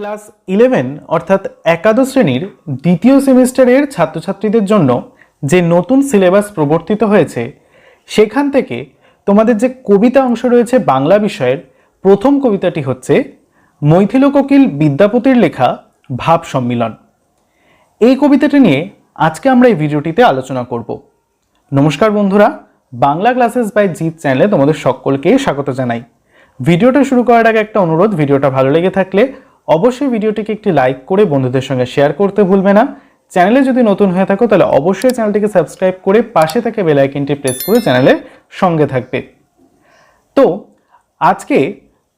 Class eleven অর্থাৎ একাদশ শ্রেণির দ্বিতীয় সেমিস্টারের ছাত্রছাত্রীদের জন্য যে নতুন সিলেবাস প্রবর্তিত হয়েছে, সেখান থেকে তোমাদের যে কবিতা অংশ রয়েছে বাংলা বিষয়ের প্রথম কবিতাটি হচ্ছে মৈথিল কোকিল বিদ্যাপতির লেখা ভাব সম্মিলন। এই কবিতাটি নিয়ে আজকে আমরা এই ভিডিওটিতে আলোচনা করব। নমস্কার বন্ধুরা, বাংলা ক্লাসেস বাই জিৎ চ্যানেলে তোমাদের সকলকে স্বাগত জানাই। ভিডিওটা শুরু করার আগে একটা অনুরোধ, ভিডিওটা ভালো লেগে থাকলে অবশ্যই ভিডিওটিকে একটি লাইক করে বন্ধুদের সঙ্গে শেয়ার করতে ভুলবে না। চ্যানেলে যদি নতুন হয়ে থাকো, তাহলে অবশ্যই চ্যানেলটিকে সাবস্ক্রাইব করে পাশে থাকা বেল আইকনটি প্রেস করে চ্যানেলের সঙ্গে থাকবে। তো, আজকে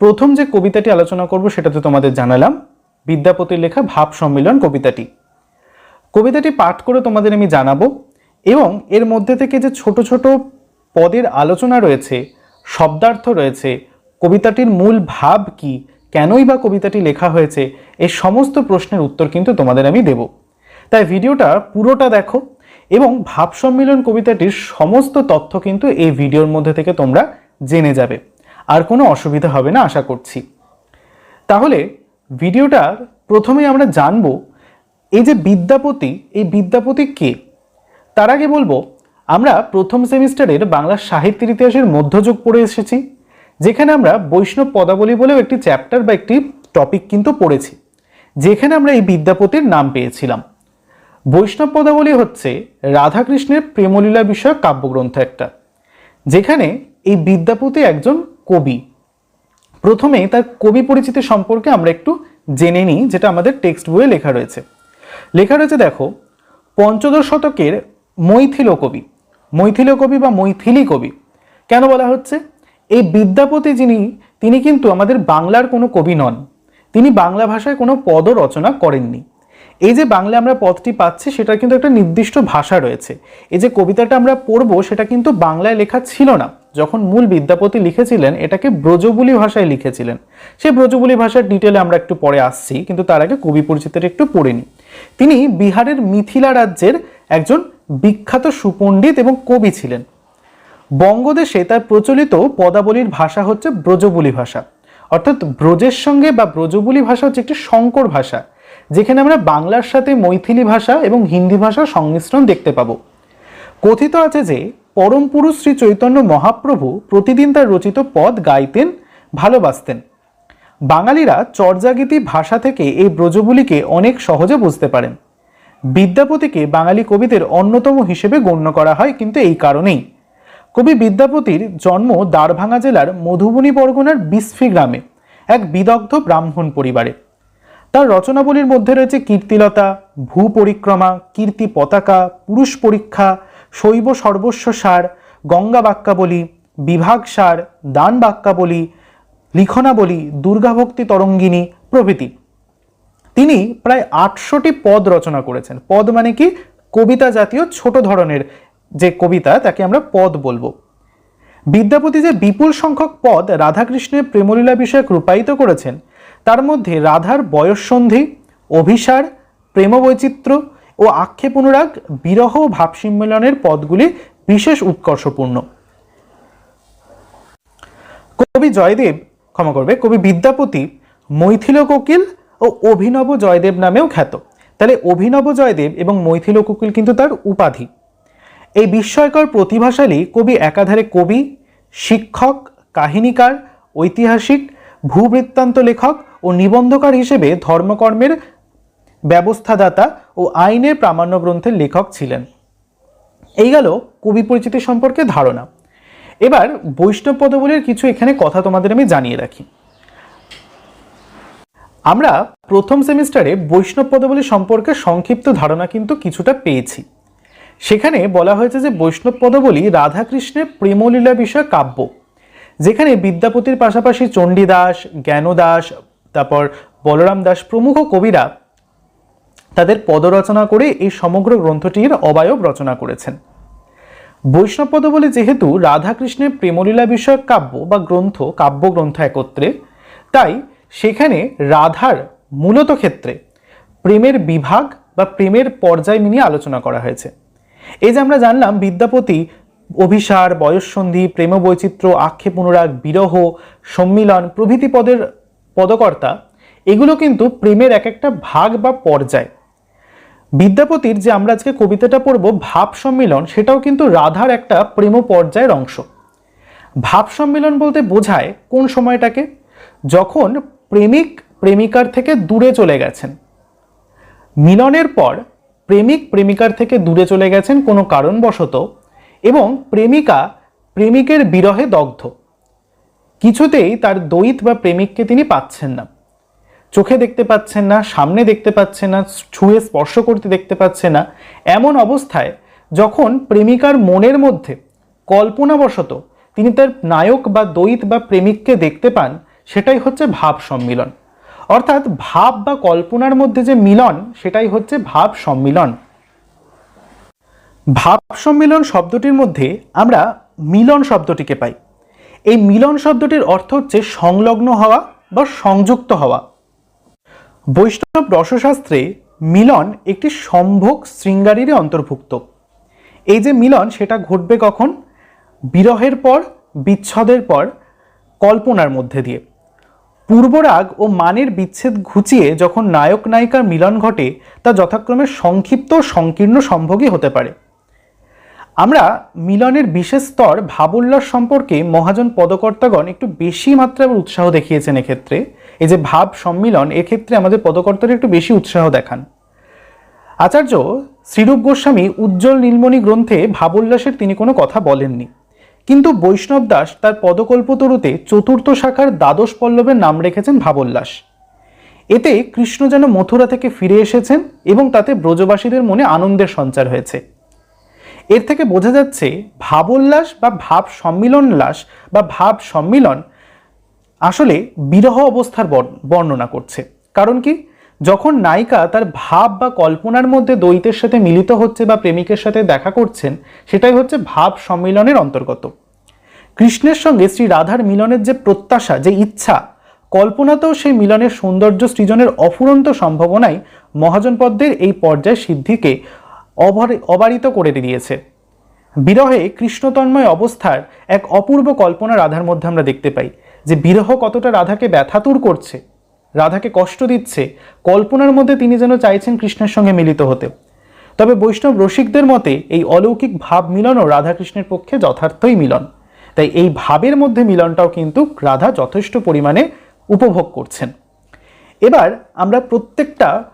প্রথম যে কবিতাটি আলোচনা করব সেটা তো তোমাদের জানালাম, বিদ্যাপতির লেখা ভাব সম্মিলন কবিতাটি। কবিতাটি পাঠ করে তোমাদের আমি জানাব, এবং এর মধ্যে থেকে যে ছোট ছোট পদের আলোচনা রয়েছে, শব্দার্থ রয়েছে, কবিতাটির মূল ভাব কি কেনই বা কবিতাটি লেখা হয়েছে এই সমস্ত প্রশ্নের উত্তর কিন্তু তোমাদের আমি দেব। তাই ভিডিওটা পুরোটা দেখো এবং ভাব সম্মিলন কবিতাটির সমস্ত তথ্য কিন্তু এই ভিডিওর মধ্যে থেকে তোমরা জেনে যাবে। আর কোনো অসুবিধা হবে না, আশা করছি। তাহলে ভিডিওটা প্রথমে আমরা জানব, এই যে বিদ্যাপতি, এই বিদ্যাপতি কে? তার আগে বলব, আমরা প্রথম সেমিস্টারের বাংলা সাহিত্যের ইতিহাসের মধ্যযুগ পড়ে এসেছি। যেখানে আমরা বৈষ্ণব পদাবলী বলেও একটি চ্যাপ্টার বা একটি টপিক কিন্তু পড়েছি, যেখানে আমরা এই বিদ্যাপতির নাম পেয়েছিলাম। বৈষ্ণব পদাবলী হচ্ছে রাধাকৃষ্ণের প্রেমলীলা বিষয়ক কাব্যগ্রন্থ একটা, যেখানে এই বিদ্যাপতি একজন কবি। প্রথমে তার কবি পরিচিতি সম্পর্কে আমরা একটু জেনে নিই, যেটা আমাদের টেক্সট বইয়ে লেখা রয়েছে। লেখা রয়েছে, দেখো, পঞ্চদশ শতকের মৈথিল কবি মৈথিল কবি বা মৈথিলি কবি। কেন বলা হচ্ছে? এই বিদ্যাপতি যিনি, তিনি কিন্তু আমাদের বাংলার কোনো কবি নন। তিনি বাংলা ভাষায় কোনো পদও রচনা করেননি। এই যে বাংলা আমরা পদটি পাচ্ছি, সেটার কিন্তু একটা নির্দিষ্ট ভাষা রয়েছে। এই যে কবিতাটা আমরা পড়ব, সেটা কিন্তু বাংলায় লেখা ছিল না। যখন মূল বিদ্যাপতি লিখেছিলেন, এটাকে ব্রজবুলি ভাষায় লিখেছিলেন। সেই ব্রজবুলি ভাষার ডিটেলে আমরা একটু পরে আসছি, কিন্তু তার আগে কবি পরিচিতিটা একটু পড়ে তিনি বিহারের মিথিলা রাজ্যের একজন বিখ্যাত সুপণ্ডিত এবং কবি ছিলেন। বঙ্গদেশে তার প্রচলিত পদাবলীর ভাষা হচ্ছে ব্রজবুলি ভাষা। অর্থাৎ ব্রজের সঙ্গে বা ব্রজবুলি ভাষা হচ্ছে একটি সংকর ভাষা, যেখানে আমরা বাংলার সাথে মৈথিলি ভাষা এবং হিন্দি ভাষার সংমিশ্রণ দেখতে পাবো। কথিত আছে যে পরম পুরুষ শ্রী চৈতন্য মহাপ্রভু প্রতিদিন তার রচিত পদ গাইতেন, ভালোবাসতেন। বাঙালিরা চর্যাগীতি ভাষা থেকে এই ব্রজবুলিকে অনেক সহজে বুঝতে পারেন। বিদ্যাপতিকে বাঙালি কবিদের অন্যতম হিসেবে গণ্য করা হয় কিন্তু এই কারণেই। কবি বিদ্যাপতির জন্ম দ্বারভাঙা জেলার মধুবনী পরগনার বিসফি গ্রামে, এক বিদগ্ধ ব্রাহ্মণ পরিবারে। তার রচনাবলীর মধ্যে রয়েছে কীর্তিলতা ভূ পরিক্রমা কীর্তি পতাকা, পুরুষ পরীক্ষা, শৈব সর্বস্ব সার, গঙ্গা বাক্যাবলী, বিভাগ সার, দান বাক্যাবলী, লিখনাবলী, দুর্গাভক্তি তরঙ্গিনী প্রভৃতি। তিনি প্রায় আটশোটি পদ রচনা করেছেন। পদ মানে কি? কবিতা জাতীয় ছোট ধরনের যে কবিতা তাকে আমরা পদ বলব। বিদ্যাপতি যে বিপুল সংখ্যক পদ রাধাকৃষ্ণের প্রেমলীলা বিষয়ক রূপায়িত করেছেন, তার মধ্যে রাধার বয়ঃসন্ধি, অভিসার, প্রেমবৈচিত্র্য ও আক্ষেপ অনুরাগ, বিরহ ভাব সম্মেলনের পদগুলি বিশেষ উৎকর্ষপূর্ণ। কবি জয়দেব, ক্ষমা করবে, কবি বিদ্যাপতি মৈথিল কোকিল ও অভিনব জয়দেব নামেও খ্যাত। তাহলে অভিনব জয়দেব এবং মৈথিল কোকিল কিন্তু তার উপাধি। এই বিস্ময়কর প্রতিভাশালী কবি একাধারে কবি, শিক্ষক, কাহিনীকার, ঐতিহাসিক, ভূবৃত্তান্ত লেখক ও নিবন্ধকার হিসেবে ধর্মকর্মের ব্যবস্থাদাতা ও আইনের প্রামাণ্য গ্রন্থের লেখক ছিলেন। এই গেল কবি পরিচিতি সম্পর্কে ধারণা। এবার বৈষ্ণব পদবলীর কিছু এখানে কথা তোমাদের আমি জানিয়ে রাখি। আমরা প্রথম সেমিস্টারে বৈষ্ণব পদবলী সম্পর্কে সংক্ষিপ্ত ধারণা কিন্তু কিছুটা পেয়েছি। সেখানে বলা হয়েছে যে বৈষ্ণব পদবলী রাধাকৃষ্ণের প্রেমলীলা বিষয় কাব্য, যেখানে বিদ্যাপতির পাশাপাশি চণ্ডীদাস, জ্ঞানদাস, তারপর বলরাম দাস প্রমুখ কবিরা তাদের পদরচনা করে এই সমগ্র গ্রন্থটির অবায়ব রচনা করেছেন। বৈষ্ণব পদবলী যেহেতু রাধাকৃষ্ণের প্রেমলীলা বিষয়ক কাব্য বা গ্রন্থ কাব্যগ্রন্থ একত্রে, তাই সেখানে রাধার মূলত ক্ষেত্রে প্রেমের বিভাগ বা প্রেমের পর্যায় নিয়ে আলোচনা করা হয়েছে। এই যে আমরা জানলাম, বিদ্যাপতি, অভিসার, বয়ঃসন্ধি প্রেম বৈচিত্র্য আক্ষেপ অনুরাগ, বিরহ, সম্মিলন, প্রভৃতি পদের পদকর্তা, এগুলো কিন্তু প্রেমের এক একটা ভাগ বা পর্যায়। বিদ্যাপতির যে আমরা আজকে কবিতাটা পড়ব, ভাব সম্মিলন, সেটাও কিন্তু রাধার একটা প্রেম পর্যায়ের অংশ। ভাব সম্মিলন বলতে বোঝায় কোন সময়টাকে? যখন প্রেমিক, প্রেমিকার থেকে দূরে চলে গেছেন। মিলনের পর প্রেমিক প্রেমিকার থেকে দূরে চলে গেছেন কোনো কারণবশত এবং প্রেমিকা প্রেমিকের বিরহে দগ্ধ। কিছুতেই তার দ্বৈত বা প্রেমিককে তিনি পাচ্ছেন না। চোখে দেখতে পাচ্ছেন না, সামনে দেখতে পাচ্ছেন না, ছুঁয়ে স্পর্শ করতে দেখতে পাচ্ছেন না। এমন অবস্থায় যখন প্রেমিকার মনের মধ্যে কল্পনাবশত তিনি তার নায়ক বা দ্বৈত বা প্রেমিককে দেখতে পান, সেটাই হচ্ছে ভাব সম্মিলন। অর্থাৎ ভাব বা কল্পনার মধ্যে যে মিলন, সেটাই হচ্ছে ভাব সম্মিলন। ভাব সম্মিলন শব্দটির মধ্যে আমরা মিলন শব্দটিকে পাই। এই মিলন শব্দটির অর্থ হচ্ছে সংলগ্ন হওয়া বা সংযুক্ত হওয়া। বৈষ্ণব রসশাস্ত্রে মিলন একটি সম্ভোগ শৃঙ্গারীরই অন্তর্ভুক্ত। এই যে মিলন, সেটা ঘটবে কখন? বিরহের পর, বিচ্ছদের পর, কল্পনার মধ্যে দিয়ে। পূর্বরাগ ও মানের বিচ্ছেদ ঘুচিয়ে যখন নায়ক নায়িকার মিলন ঘটে, তা যথাক্রমে সংক্ষিপ্ত সংকীর্ণ সম্ভোগই হতে পারে। আমরা মিলনের বিশেষ স্তর ভাবোল্লাস সম্পর্কে মহাজন পদকর্তাগণ একটু বেশি মাত্রায় উৎসাহ দেখিয়েছেন এক্ষেত্রে। এই যে ভাব সম্মিলন, এক্ষেত্রে আমাদের পদকর্তারা একটু বেশি উৎসাহ দেখান। আচার্য শ্রীরূপ গোস্বামী উজ্জ্বল নীলমণি গ্রন্থে ভাবোল্লাসের তিনি কোনো কথা বলেননি। কিন্তু বৈষ্ণব দাস তার পদকল্পতরুতে চতুর্থ শাখার দ্বাদশ পল্লবের নাম রেখেছেন ভাবোল্লাস। এতে কৃষ্ণ যেন মথুরা থেকে ফিরে এসেছেন এবং তাতে ব্রজবাসীদের মনে আনন্দের সঞ্চার হয়েছে। এর থেকে বোঝা যাচ্ছে, ভাবোল্লাস বা ভাব সম্মিলনলাস বা ভাব সম্মিলন আসলে বিরহ অবস্থার বর্ণনা করছে। কারণ কি? যখন নায়িকা তার ভাব বা কল্পনার মধ্যে দ্বৈতের সাথে মিলিত হচ্ছে বা প্রেমিকের সাথে দেখা করছেন, সেটাই হচ্ছে ভাব সম্মিলনের অন্তর্গত। কৃষ্ণের সঙ্গে শ্রী রাধার মিলনের যে প্রত্যাশা, যে ইচ্ছা, কল্পনাতেও সেই মিলনের সৌন্দর্য সৃজনের অফুরন্ত সম্ভাবনাই মহাজনপদ্মের এই পর্যায় সিদ্ধিকে অবারি- অবারিত করে দিয়েছে। বিরহে কৃষ্ণতন্ময় অবস্থার এক অপূর্ব কল্পনা রাধার মধ্যে আমরা দেখতে পাই, যে বিরহ কতটা রাধাকে ব্যথাতুর করছে। রাধাকে কষ্ট দিচ্ছে, কল্পনার মধ্যে তিনি যেন চাইছেন কৃষ্ণের সঙ্গে মিলিত হতে। তবে বৈষ্ণব রসিকদের মতে, এই অলৌকিক ভাব মিলনও রাধাকৃষ্ণের পক্ষে যথার্থই মিলন। তাই এই ভাবের মধ্যে মিলনটাও কিন্তু রাধা যথেষ্ট পরিমাণে উপভোগ করছেন। এবার আমরা প্রত্যেকটা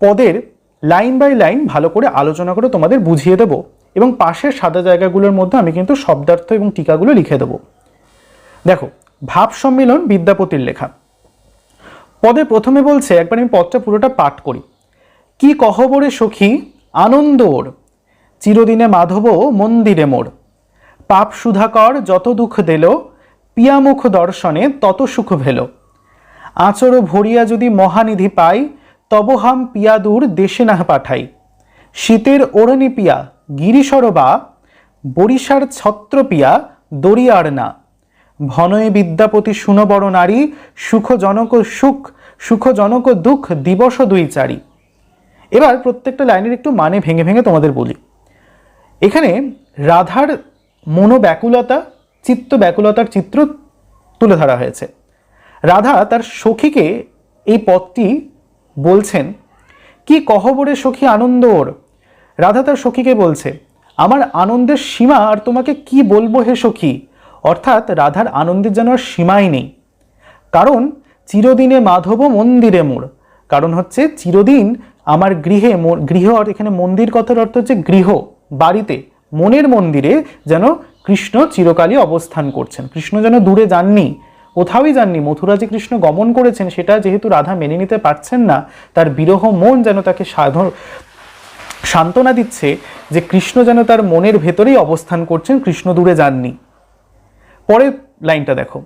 পদের লাইন বাই লাইন ভালো করে আলোচনা করে তোমাদের বুঝিয়ে দেব এবং পাশের সাদা জায়গাগুলোর মধ্যে আমি কিন্তু শব্দার্থ এবং টিকাগুলো লিখে দেব। দেখো, ভাব সম্মিলন বিদ্যাপতির লেখা। পদে প্রথমে বলছে, একবার আমি পদটা পুরোটা পাঠ করি। কি কহবরে সখী, আনন্দ ওর। চিরদিনে মাধব মন্দিরে মোর। পাপ সুধাকর যত দুঃখ দিল, পিয়ামুখ দর্শনে তত সুখ ভেল। আচর ভরিয়া যদি মহানিধি পাই, তব হাম পিয়াদুর দেশে না পাঠাই। শীতের ওড়নি পিয়া গিরিশর বা বরিশার ছত্র পিয়া, দরিয়ার না। ভনয়ে বিদ্যাপতি শুনবড় নারী, সুখজনক সুখ, সুখজনক দুঃখ, দিবস দুই চারি। এবার প্রত্যেকটা লাইনের একটু মানে ভেঙে ভেঙে তোমাদের বলি। এখানে রাধার মনোব্যাকুলতা চিত্ত ব্যাকুলতার চিত্র তুলে ধরা হয়েছে। রাধা তার সখীকে এই পথটি বলছেন, কি কহবরে সখী আনন্দ ওর? রাধা তার সখীকে বলছে, আমার আনন্দের সীমা আর তোমাকে কি বলব হে সখী? অর্থাৎ রাধার আনন্দের যেন সীমাই নেই। কারণ চিরদিনে মাধব মন্দিরে মোর। কারণ হচ্ছে চিরদিন আমার গৃহে গৃহ এখানে মন্দির কথার অর্থ হচ্ছে গৃহ। বাড়িতে, মনের মন্দিরে যেন কৃষ্ণ চিরকালই অবস্থান করছেন। কৃষ্ণ যেন দূরে যাননি, কোথাওই যাননি। মথুরা যে কৃষ্ণ গমন করেছেন, সেটা যেহেতু রাধা মেনে নিতে পারছেন না, তার বিরহ মন যেন তাকে সাধন, সান্ত্বনা দিচ্ছে যে কৃষ্ণ যেন তার মনের ভেতরেই অবস্থান করছেন, কৃষ্ণ দূরে যাননি। পরের লাইনটা দেখো।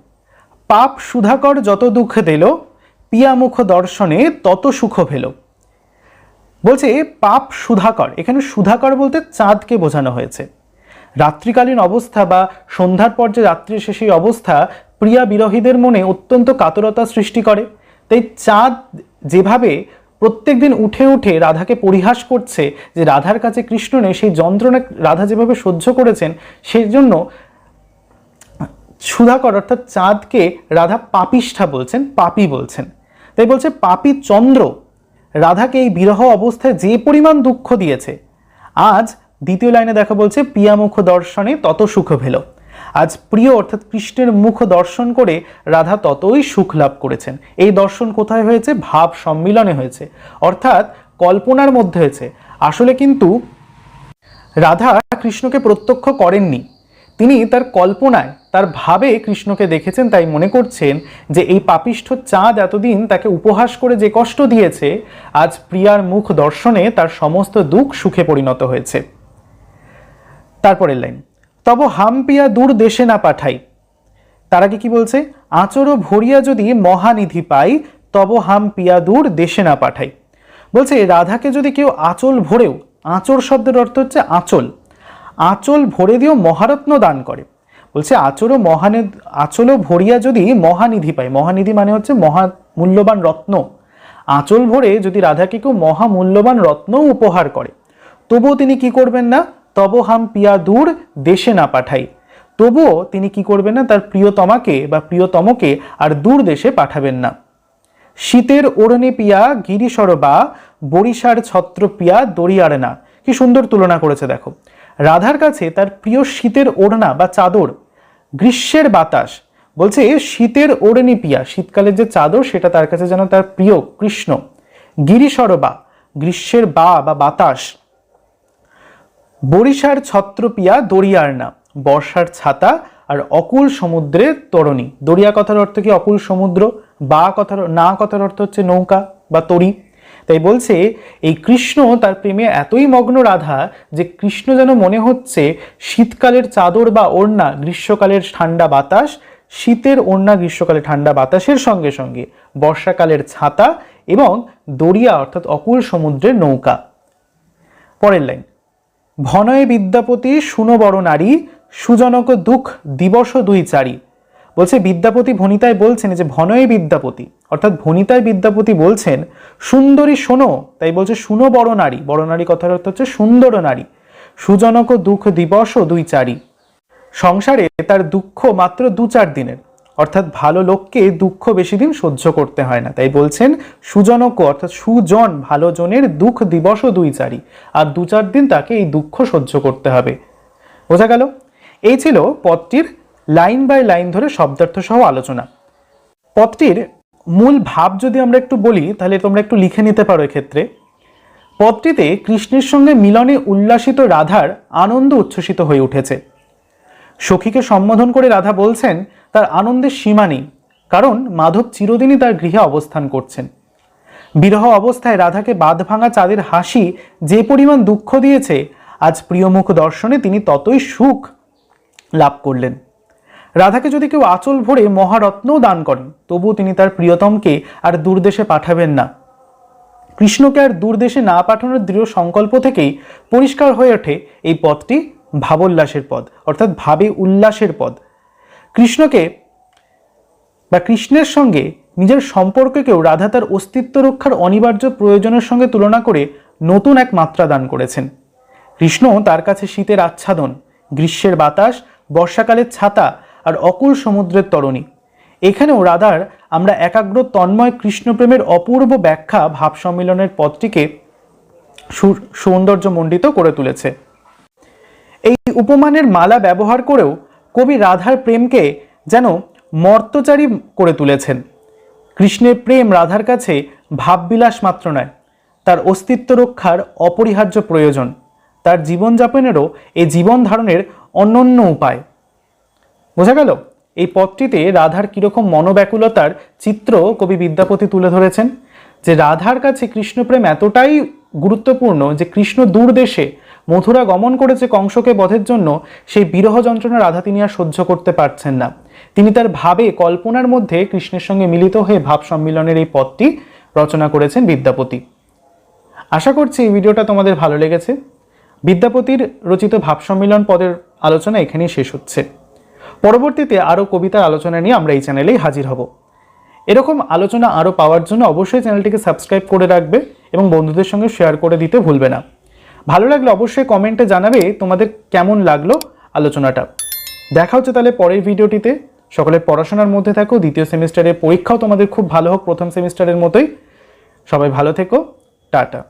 পাপ সুধাকর যত দুঃখ দিল, পিয়ামুখ দর্শনে তত সুখ ভেল বলছে, পাপ সুধাকর, এখানে সুধাকর বলতে চাঁদকে বোঝানো হয়েছে। রাত্রিকালীন অবস্থা বা সন্ধ্যার পর যে রাত্রির এই অবস্থা প্রিয়া বিরহীদের মনে অত্যন্ত কাতরতা সৃষ্টি করে। তাই চাঁদ যেভাবে প্রত্যেকদিন উঠে উঠে রাধাকে পরিহাস করছে যে রাধার কাছে কৃষ্ণ নেই, সেই যন্ত্রণা রাধা যেভাবে সহ্য করেছেন, সেই জন্য সুধাকর অর্থাৎ চাঁদকে রাধা পাপিষ্ঠা বলছেন, পাপি বলছেন। তাই বলছে, পাপি চন্দ্র রাধাকে এই বিরহ অবস্থায় যে পরিমাণ দুঃখ দিয়েছে, আজ দ্বিতীয় লাইনে দেখা বলছে, পিয়ামুখ দর্শনে তত সুখ ভেল। আজ প্রিয় অর্থাৎ কৃষ্ণের মুখ দর্শন করে রাধা ততই সুখ লাভ করেছেন। এই দর্শন কোথায় হয়েছে? ভাব সম্মিলনে হয়েছে। অর্থাৎ কল্পনার মধ্যে হয়েছে। আসলে কিন্তু রাধা কৃষ্ণকে প্রত্যক্ষ করেননি। তিনি তার কল্পনায়, তার ভাবে কৃষ্ণকে দেখেছেন, তাই মনে করছেন যে এই পাপিষ্ঠ চাঁদ এতদিন তাকে উপহাস করে যে কষ্ট দিয়েছে, আজ প্রিয়ার মুখ দর্শনে তার সমস্ত দুঃখ সুখে পরিণত হয়েছে। তারপরের লাইন, তব হাম পিয়া দূর দেশে না পাঠাই। তার আগে কি বলছে? আচরও ভরিয়া যদি মহানিধি পাই, তব হাম পিয়া দূর দেশে না পাঠাই। বলছে, রাধাকে যদি কেউ আঁচল ভরেও আঁচল শব্দের অর্থ হচ্ছে আঁচল। আঁচল ভরে দিয়েও মহারত্ন দান করে। বলছে আচরও মহানে, আঁচলও ভরিয়া যদি মহানিধি পায়, মহানিধি মানে হচ্ছে মহা মূল্যবান রত্ন। আঁচল ভরে যদি রাধাকে কেউ মহামূল্যবান রত্ন উপহার করে, তবুও তিনি কি করবেন না? তব হাম পিয়া দূর দেশে না পাঠাই। তবুও তিনি কি করবেন না? তার প্রিয়তমাকে বা প্রিয়তমকে আর দূর দেশে পাঠাবেন না। শীতের ওড়নে পিয়া গিরিশর বা বরিশার ছত্র পিয়া দড়িয়ারে না। কি সুন্দর তুলনা করেছে, দেখো। রাধার কাছে তার প্রিয় শীতের ওড়না বা চাদর, গ্রীষ্মের বাতাস। বলছে, শীতের ওড়নি পিয়া, শীতকালের যে চাদর, সেটা তার কাছে যেন তার প্রিয় কৃষ্ণ। গিরিশর বা গ্রীষ্মের বা বা বাতাস। বরিশার ছত্রপিয়া দরিয়ার না। বর্ষার ছাতা আর অকুল সমুদ্রের তরণী। দরিয়া কথার অর্থ কি অকুল সমুদ্র? বা কথার, না কথার অর্থ হচ্ছে নৌকা বা তরি। তাই বলছে, এই কৃষ্ণ তার প্রেমে এতই মগ্ন রাধা যে কৃষ্ণ যেন মনে হচ্ছে শীতকালের চাদর বা ওড়না গ্রীষ্মকালের ঠান্ডা বাতাস, শীতের ওড়না গ্রীষ্মকালে ঠান্ডা বাতাসের সঙ্গে সঙ্গে বর্ষাকালের ছাতা এবং দরিয়া অর্থাৎ অকুল সমুদ্রের নৌকা। পরের লাইন, ভনয়ে বিদ্যাপতি শুনো বড় নারী, সুজনক দুঃখ দিবস দুই চারি। বলছে, বিদ্যাপতি ভনিতায় বলছেন যে ভনয়ে বিদ্যাপতি, অর্থাৎ ভনিতায় বিদ্যাপতি বলছেন, সুন্দরী শোনো, তাই বলছে, শুনো বড় নারী বড় নারী কথার অর্থ হচ্ছে সুন্দর নারী, সুজনক দুঃখ দিবস দুই চারি। সংসারে তার দুঃখ মাত্র দু চার দিনের, অর্থাৎ ভালো লোককে দুঃখ বেশি দিন সহ্য করতে হয় না, তাই বলছেন, সুজনক অর্থাৎ সুজন ভালো জনের দুঃখ দিবসও দুই চারি, আর দু চার দিন তাকে এই দুঃখ সহ্য করতে হবে। বোঝা গেল? এই ছিল পদটির লাইন বাই লাইন ধরে শব্দার্থ সহ আলোচনা। পদটির মূল ভাব যদি আমরা একটু বলি, তাহলে তোমরা একটু লিখে নিতে পারো এক্ষেত্রে। পদটিতে কৃষ্ণের সঙ্গে মিলনে উল্লাসিত রাধার আনন্দ উচ্ছ্বসিত হয়ে উঠেছে। সখীকে সম্বোধন করে রাধা বলছেন, তার আনন্দের সীমা নেই, কারণ মাধব চিরদিনই তার গৃহে অবস্থান করছেন। বিরহ অবস্থায় রাধাকে বাঁধ ভাঙা চাঁদের হাসি যে পরিমাণ দুঃখ দিয়েছে, আজ প্রিয়মুখ দর্শনে তিনি ততই সুখ লাভ করলেন। রাধাকে যদি কেউ আঁচল ভরে মহারত্নও দান করেন, তবুও তিনি তার প্রিয়তমকে আর দূরদেশে পাঠাবেন না। কৃষ্ণকে আর দূরদেশে না পাঠানোর দৃঢ় সংকল্প থেকেই পরিষ্কার হয়ে ওঠে এই পদটি ভাবোল্লাসের পদ, অর্থাৎ ভাবে উল্লাসের পদ। কৃষ্ণকে বা কৃষ্ণের সঙ্গে নিজের সম্পর্ককেও রাধা তার অস্তিত্ব রক্ষার অনিবার্য প্রয়োজনের সঙ্গে তুলনা করে নতুন এক মাত্রা দান করেছেন। কৃষ্ণ তার কাছে শীতের আচ্ছাদন, গ্রীষ্মের বাতাস, বর্ষাকালের ছাতা আর অকুল সমুদ্রের তরণী। এখানেও রাধার আমরা একাগ্র তন্ময় কৃষ্ণপ্রেমের অপূর্ব ব্যাখ্যা ভাব সম্মিলনের পথটিকে সৌন্দর্যমণ্ডিত করে তুলেছে। এই উপমানের মালা ব্যবহার করেও কবি রাধার প্রেমকে যেন মর্তচারী করে তুলেছেন। কৃষ্ণের প্রেম রাধার কাছে ভাববিলাস মাত্র নয়, তার অস্তিত্ব রক্ষার অপরিহার্য প্রয়োজন, তার জীবনযাপনেরও এই জীবন ধারণের অনন্য উপায়। বোঝা গেল? এই পথটিতে রাধার কীরকম মনোব্যাকুলতার চিত্র কবি বিদ্যাপতি তুলে ধরেছেন, যে রাধার কাছে কৃষ্ণপ্রেম এতটাই গুরুত্বপূর্ণ যে কৃষ্ণ দূর দেশে মথুরা গমন করেছে কংসকে বধের জন্য, সেই বিরহ যন্ত্রণা রাধা তিনি আর সহ্য করতে পারছেন না। তিনি তার ভাবে কল্পনার মধ্যে কৃষ্ণের সঙ্গে মিলিত হয়ে ভাব সম্মিলনের এই পথটি রচনা করেছেন বিদ্যাপতি। আশা করছি এই ভিডিওটা তোমাদের ভালো লেগেছে। বিদ্যাপতির রচিত ভাব সম্মিলন পদের আলোচনা এখানেই শেষ হচ্ছে। পরবর্তীতে আরও কবিতার আলোচনা নিয়ে আমরা এই চ্যানেলেই হাজির হব। এরকম আলোচনা আরও পাওয়ার জন্য অবশ্যই চ্যানেলটিকে সাবস্ক্রাইব করে রাখবে এবং বন্ধুদের সঙ্গে শেয়ার করে দিতে ভুলবে না। ভালো লাগলে অবশ্যই কমেন্টে জানাবে তোমাদের কেমন লাগল আলোচনাটা। দেখা হচ্ছে তাহলে পরের ভিডিওটিতে। সকলে পড়াশোনার মধ্যে থাকো, দ্বিতীয় সেমিস্টারের পরীক্ষাও তোমাদের খুব ভালো হোক, প্রথম সেমিস্টারের মতোই। সবাই ভালো থেকো, টাটা।